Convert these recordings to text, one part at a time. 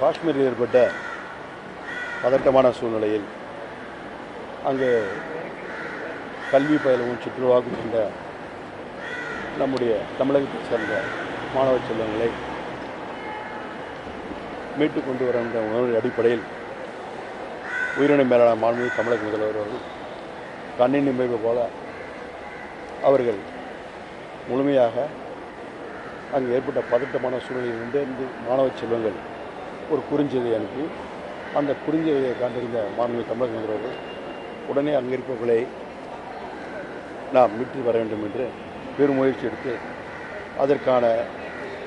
காஷ்மீரில் ஏற்பட்ட பதட்டமான சூழ்நிலையில் அங்கு கல்வி பயிலவும் சுற்றுலாவுக்கும் சென்ற நம்முடைய தமிழகத்தைச் சேர்ந்த மாணவ செல்வங்களை மீட்டு கொண்டு வர என்ற உணர்வின் அடிப்படையில் உயிரின மேலாளர் மாண்புமிகு தமிழக முதல்வர் அவர்கள் கண்ணின் நிமைவு போல அவர்கள் முழுமையாக அங்கு ஏற்பட்ட பதட்டமான சூழ்நிலையிலிருந்து இருந்து மாணவ செல்வங்கள் ஒரு குறுஞ்செய்தியை அனுப்பி அந்த குறுஞ்செய்தியை கண்டறிந்த மாண்புமிகு தமிழக உடனே அங்கே இருப்பவர்களை நாம் மீட்டு வர வேண்டும் என்று பெரும் முயற்சி எடுத்து அதற்கான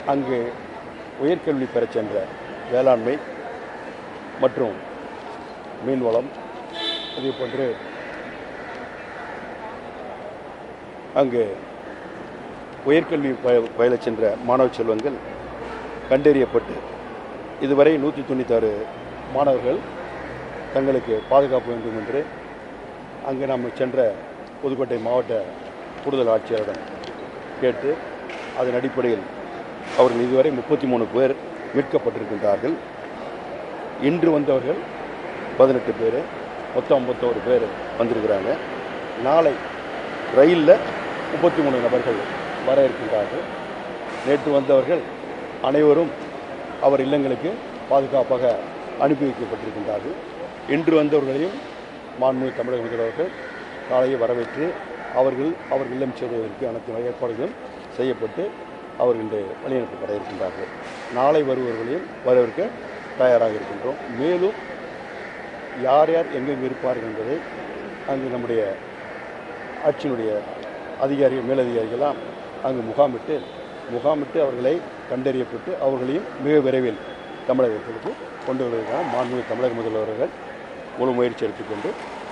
அங்கு உயர்கல்வி பெறச் சென்ற வேளாண்மை மற்றும் மீன்வளம் அதே போன்று அங்கு உயர்கல்வி பய பயிலச் சென்ற மாணவ செல்வங்கள் கண்டறியப்பட்டு இதுவரை நூற்றி தொண்ணூத்தாறு மாணவர்கள் தங்களுக்கு பாதுகாப்பு வேண்டும் என்று அங்கு நாம் சென்ற புதுக்கோட்டை மாவட்ட கூடுதல் ஆட்சியரிடம் கேட்டு அதன் அடிப்படையில் அவர்கள் இதுவரை முப்பத்தி மூணு பேர் மீட்கப்பட்டிருக்கின்றார்கள். இன்று வந்தவர்கள் பதினெட்டு பேர் மொத்தம் ஐம்பத்தோரு பேர் வந்திருக்கிறாங்க. நாளை ரயிலில் முப்பத்தி மூணு நபர்கள் வர இருக்கின்றார்கள். நேற்று வந்தவர்கள் அனைவரும் அவர் இல்லங்களுக்கு பாதுகாப்பாக அனுப்பி வைக்கப்பட்டிருக்கின்றார்கள். இன்று வந்தவர்களையும் மாண்புமிகு தமிழக முதல்வர்கள் காலையை வரவேற்று அவர்கள் அவர் இல்லம் செல்வதற்கு அனைத்து ஏற்பாடுகளும் செய்யப்பட்டு அவர்கள் இன்று வழியனுப்பப்பட இருக்கின்றார்கள். நாளை வருபவர்களையும் வரவேற்க தயாராக இருக்கின்றோம். மேலும் யார் யார் எங்கெங்கே இருப்பார்கள் என்பதை அங்கு நம்முடைய ஆட்சியினுடைய அதிகாரிகள் மேலதிகாரிகளாம் அங்கு முகாமிட்டு முகாமிட்டு அவர்களை கண்டறியப்பட்டு அவர்களையும் மிக விரைவில் தமிழகத்திற்கு கொண்டு வருவதற்கான மாண்புமிகு தமிழக முதல்வர்கள் முழு முயற்சி எடுத்துக்கொண்டு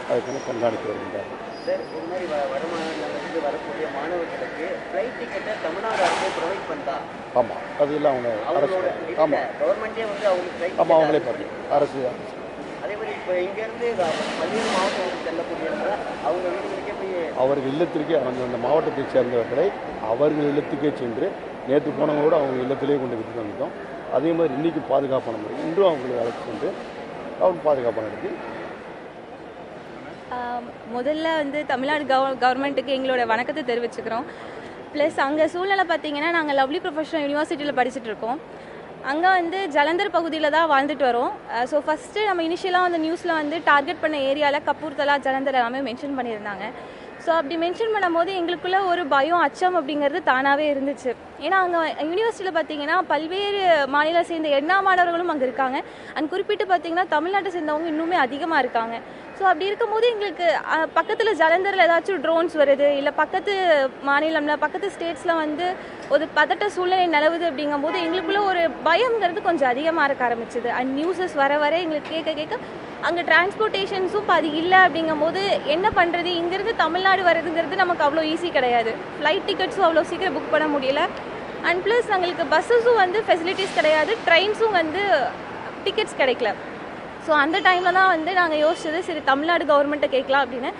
அதற்கான கண்காணித்து வருகின்றார்கள். சார் இது மாதிரி வ வடமாநிலங்களிலிருந்து வரக்கூடிய மாணவர்களுக்கு ஃப்ளைட் டிக்கெட்டை தமிழ்நாடு அரசே ப்ரொவைட் பண்ணா ஆமாம் அது அவங்க அரசு ஆமாம் கவர்மெண்ட்டே வந்து அவங்களுக்கு ஃப்ளைட் ஆமாம் அவங்களே பார்த்து அரசு அரசு அதே மாதிரி இப்போ இங்கேருந்து பல்வேறு மாவட்டங்களுக்கு செல்லக்கூடியவங்க அவங்க வீடுகளுக்கே போய் அவர்கள் இல்லத்திற்கே அந்த அந்த மாவட்டத்தைச் சேர்ந்தவர்களை அவர்கள் இல்லத்துக்கே சென்று நேற்று போனவங்களோட அவங்க இல்லத்திலே கொண்டு விட்டு வந்துட்டோம் அதே மாதிரி இன்றைக்கி பாதுகாப்பான முறை. இன்றும் அவங்களுக்கு அழைச்சி சென்று அவங்க பாதுகாப்பான இடத்தில் முதல்ல வந்து தமிழ்நாடு கவ கவர்மெண்ட்டுக்கு எங்களோட வணக்கத்தை தெரிவிச்சுக்கிறோம். ப்ளஸ் அங்கே சூழ்நிலை பார்த்தீங்கன்னா நாங்கள் லவ்லி ப்ரொஃபஷனல் யூனிவர்சிட்டியில் படிச்சுட்டு இருக்கோம். அங்கே வந்து ஜலந்தர் பகுதியில் தான் வாழ்ந்துட்டு வரோம். ஸோ ஃபஸ்ட்டு நம்ம இனிஷியலாக வந்து நியூஸில் வந்து டார்கெட் பண்ண ஏரியாவில் கப்பூர்தலா ஜலந்தர் எல்லாமே மென்ஷன் பண்ணியிருந்தாங்க. ஸோ அப்படி மென்ஷன் பண்ணும்போது எங்களுக்குள்ளே ஒரு பயம் அச்சம் அப்படிங்கிறது தானாகவே இருந்துச்சு. ஏன்னா அங்கே யூனிவர்சிட்டியில் பார்த்தீங்கன்னா பல்வேறு மாநிலம் சேர்ந்த எல்லா மாணவர்களும் அங்கே இருக்காங்க. அண்ட் குறிப்பிட்டு பார்த்தீங்கன்னா தமிழ்நாட்டை சேர்ந்தவங்க இன்னுமே அதிகமாக இருக்காங்க. ஸோ அப்படி இருக்கும்போது எங்களுக்கு பக்கத்தில் ஜலந்தரில் ஏதாச்சும் ட்ரோன்ஸ் வருது இல்லை பக்கத்து மாநிலம்ல பக்கத்து ஸ்டேட்ஸில் வந்து ஒரு பதட்ட சூழ்நிலை நிலவுது அப்படிங்கும்போது எங்களுக்குள்ள ஒரு பயம்ங்கிறது கொஞ்சம் அதிகமாக இருக்க ஆரம்பிச்சுது. அண்ட் நியூஸஸ் வர வர எங்களுக்கு கேட்க கேட்க அங்கே டிரான்ஸ்போர்ட்டேஷன்ஸும் இப்போ அது இல்லை அப்படிங்கும்போது என்ன பண்ணுறது இங்கேருந்து தமிழ்நாடு வர்றதுங்கிறது நமக்கு அவ்வளோ ஈஸி கிடையாது. ஃப்ளைட் டிக்கெட்ஸும் அவ்வளோ சீக்கிரம் புக் பண்ண முடியல. அண்ட் ப்ளஸ் எங்களுக்கு பஸ்ஸஸும் வந்து ஃபெசிலிட்டிஸ் கிடையாது ட்ரெயின்ஸும் வந்து டிக்கெட்ஸ் கிடைக்கல. ஸோ அந்த டைமில் தான் வந்து நாங்கள் யோசிச்சது சரி தமிழ்நாடு கவர்மெண்ட்டை கேட்கலாம் அப்படின்னு.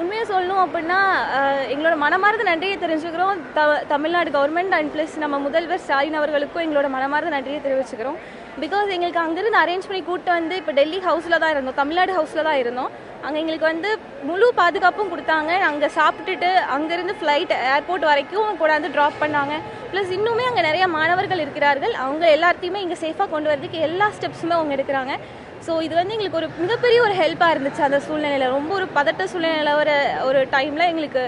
உண்மையாக சொல்லணும் அப்படின்னா எங்களோட மனமார்ந்த நன்றியை தெரிஞ்சுக்கிறோம். The Tamil Nadu government and plus நம்ம முதல்வர் ஸ்டாலின் அவர்களுக்கும் எங்களோட மனமார்ந்த நன்றியை தெரிவிச்சுக்கிறோம். பிகாஸ் எங்களுக்கு அங்கேருந்து அரேஞ்ச் பண்ணி கூப்பிட்டு வந்து இப்போ டெல்லி ஹவுஸில் தான் இருந்தோம். தமிழ்நாடு ஹவுஸில் தான் இருந்தோம். அங்கே எங்களுக்கு வந்து முழு பாதுகாப்பும் கொடுத்தாங்க. அங்கே சாப்பிட்டுட்டு அங்கேருந்து ஃப்ளைட் ஏர்போர்ட் வரைக்கும் கொண்டாந்து ட்ராப் பண்ணாங்க. ப்ளஸ் இன்னுமே அங்கே நிறைய மாணவர்கள் இருக்கிறார்கள். அவங்க எல்லாத்தையுமே இங்கே சேஃபாக கொண்டு வரதுக்கு எல்லா ஸ்டெப்ஸுமே அவங்க எடுக்கிறாங்க. ஸோ இது வந்து எங்களுக்கு ஒரு மிகப்பெரிய ஒரு ஹெல்ப்பாக இருந்துச்சு அந்த சூழ்நிலையில். ரொம்ப ஒரு பதட்ட சூழ்நிலையில் வர ஒரு டைமில் எங்களுக்கு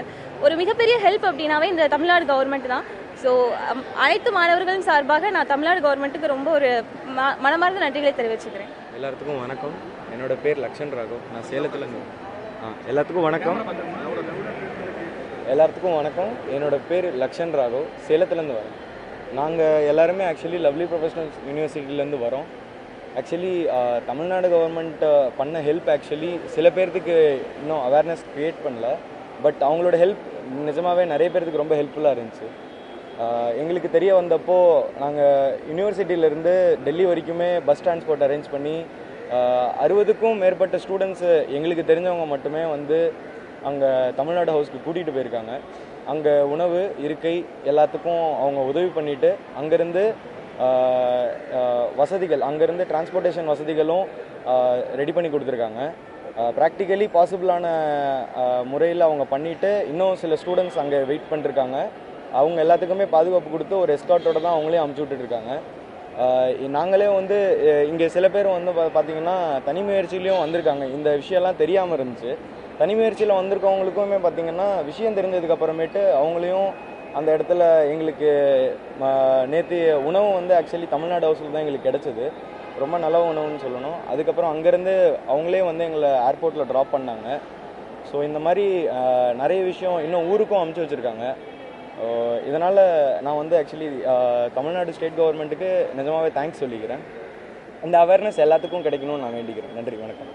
ஒரு மிகப்பெரிய ஹெல்ப் அப்படின்னாவே இந்த தமிழ்நாடு கவர்மெண்ட் தான். ஸோ அனைத்து மாணவர்களின் சார்பாக நான் தமிழ்நாடு கவர்மெண்ட்டுக்கு ரொம்ப ஒரு ம மனமார்ந்த நன்றிகளை தெரிவிச்சுக்கிறேன். எல்லாத்துக்கும் வணக்கம். என்னோட பேர் லக்ஷன் ராகவ். நான் சேலத்துலேருந்து. ஆ எல்லாத்துக்கும் வணக்கம். எல்லாத்துக்கும் வணக்கம். என்னோட பேர் லக்ஷன் ராகவ். சேலத்துலேருந்து வரேன். நாங்கள் எல்லாருமே ஆக்சுவலி லவ்லி ப்ரொஃபஷனல் யூனிவர்சிட்டிலேருந்து வரோம். ஆக்சுவலி தமிழ்நாடு கவர்மெண்ட் பண்ண ஹெல்ப் ஆக்சுவலி சில பேர்த்துக்கு இன்னும் அவேர்னஸ் க்ரியேட் பண்ணல. பட் அவங்களோட ஹெல்ப் நிஜமாகவே நிறைய பேர்த்துக்கு ரொம்ப ஹெல்ப்ஃபுல்லாக இருந்துச்சு. Uh, எங்களுக்கு தெரிய வந்தப்போ நாங்கள் யூனிவர்சிட்டியிலேருந்து டெல்லி வரைக்குமே பஸ் டிரான்ஸ்போர்ட் அரேஞ்ச் பண்ணி uh, அறுபதுக்கும் மேற்பட்ட ஸ்டூடெண்ட்ஸு எங்களுக்கு தெரிஞ்சவங்க மட்டுமே வந்து அங்கே தமிழ்நாடு ஹவுஸ்க்கு கூட்டிகிட்டு போயிருக்காங்க. அங்கே உணவு இருக்கை எல்லாத்துக்கும் அவங்க உதவி பண்ணிட்டு அங்கேருந்து வசதிகள் அங்கேருந்து டிரான்ஸ்போர்ட்டேஷன் வசதிகளும் ரெடி பண்ணி கொடுத்துருக்காங்க. ப்ராக்டிக்கலி பாசிபிளான முறையில் அவங்க பண்ணிவிட்டு இன்னும் சில ஸ்டூடெண்ட்ஸ் அங்கே வெயிட் பண்ணிருக்காங்க. அவங்க எல்லாத்துக்குமே பாதுகாப்பு கொடுத்து ஒரு எஸ்கார்ட்டோட தான் அவங்களே அமுச்சு விட்டுட்ருக்காங்க. நாங்களே வந்து இங்கே சில பேர் வந்து பா- பார்த்தீங்கன்னா தனி முயற்சியிலையும் வந்திருக்காங்க. இந்த விஷயம்லாம் தெரியாமல் இருந்துச்சு. தனி முயற்சியில் வந்திருக்கவங்களுக்குமே பார்த்தீங்கன்னா விஷயம் தெரிஞ்சதுக்கப்புறமேட்டு அவங்களையும் அந்த இடத்துல எங்களுக்கு நேற்று உணவு வந்து ஆக்சுவலி தமிழ்நாடு ஹவுஸில் தான் எங்களுக்கு கிடச்சிது. ரொம்ப நல்ல உணவுன்னு சொல்லணும். அதுக்கப்புறம் அங்கேருந்து அவங்களே வந்து எங்களை ஏர்போர்ட்டில் ட்ராப் பண்ணாங்க. ஸோ இந்த மாதிரி நிறைய விஷயம் இன்னும் ஊருக்கும் அமுச்சு வச்சுருக்காங்க. இதனால் நான் வந்து ஆக்சுவலி தமிழ்நாடு ஸ்டேட் கவர்மெண்ட்டுக்கு நிஜமாவே தேங்க்ஸ் சொல்லிக்கிறேன். இந்த அவேர்னஸ் எல்லாத்துக்கும் கிடைக்கணும்னு நான் வேண்டிக்கிறேன். நன்றி வணக்கம்.